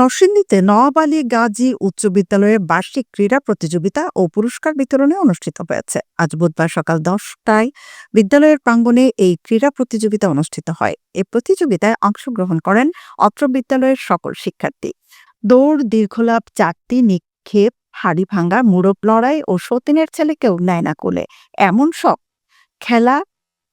নরসিংদীতে নওয়াব আলী গাজী উচ্চ বিদ্যালয়ের বার্ষিক ক্রীড়া প্রতিযোগিতা ও পুরস্কার বিতরণে অনুষ্ঠিত হয়েছে। আজ বুধবার সকাল দশটায় বিদ্যালয়ের প্রাঙ্গণে এই ক্রীড়া প্রতিযোগিতা অনুষ্ঠিত হয়। এ প্রতিযোগিতায় অংশগ্রহণ করেন অত্র বিদ্যালয়ের সকল শিক্ষার্থী। দৌড় দীর্ঘলাভ চাকতি নিক্ষেপ, হাড়ি ভাঙ্গা, মুরব লড়াই ও সতীনের ছেলেকেও নেয় না কোলে। এমন সব খেলা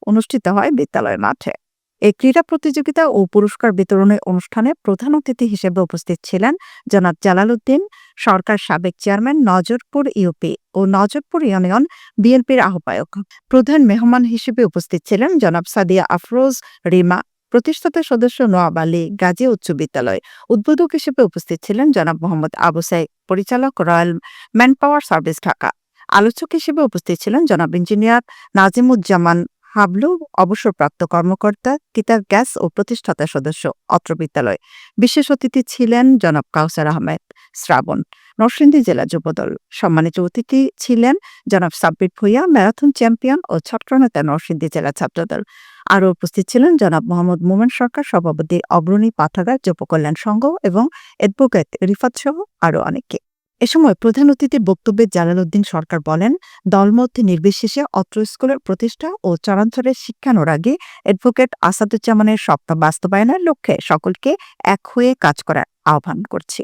অনুষ্ঠিত হয় বিদ্যালয়ের মাঠে। এই ক্রীড়া প্রতিযোগিতা ও পুরস্কার বিতরণের অনুষ্ঠানে প্রধান অতিথি হিসেবে উপস্থিত ছিলেন জনাব জালালউদ্দিন, সরকার সাবেক চেয়ারম্যান নজরপুর ইউপি ও নজরপুর ইউনিয়ন বিএনপির আহ্বায়ক। প্রধান মেহমান হিসেবে উপস্থিত ছিলেন জনাব সাদিয়া আফরোজ, রিমা, প্রতিষ্ঠাতা সদস্য নোয়াব আলী, গাজী উচ্চ বিদ্যালয়। উদ্বোধক হিসেবে উপস্থিত ছিলেন জনাব মোহাম্মদ আবু সাইদ, পরিচালক royal man power service Dhaka. আলোচক হিসেবে উপস্থিত ছিলেন জনাব ইঞ্জিনিয়ার নাজিমুজ্জামান হাবলু, অবসরপ্রাপ্ত কর্মকর্তা তিতার গ্যাস ও প্রতিষ্ঠাতা সদস্য, অত্র বিদ্যালয়। বিশেষ অতিথি ছিলেন জনাব কাউসার আহমেদ, শ্রাবণ, নরসিংদী জেলা যুবদল। সম্মানিত অতিথি ছিলেন জনাব সাব্বির ভুইয়া, ম্যারাথন চ্যাম্পিয়ন ও ছাত্রনেতা নরসিংদী জেলা ছাত্রদল। আরও উপস্থিত ছিলেন জনাব মোহাম্মদ মোমেন সরকার, সভাপতি অগ্রণী পাঠাগার যুব কল্যাণ সংঘ এবং অ্যাডভোকেট রিফাত সহ আরও অনেকে। এ সময় প্রধান অতিথির বক্তব্যে জালালউদ্দিন সরকার বলেন, দলমত নির্বিশেষে অত্র স্কুলের প্রতিষ্ঠা ও চরাঞ্চলের শিক্ষানোর আগে অ্যাডভোকেট আসাদুজ্জামানের স্বপ্ন বাস্তবায়নের লক্ষ্যে সকলকে এক হয়ে কাজ করার আহ্বান করছি।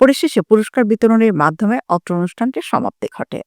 পরিশেষে পুরস্কার বিতরণের মাধ্যমে অত্র অনুষ্ঠানটির সমাপ্তি ঘটে।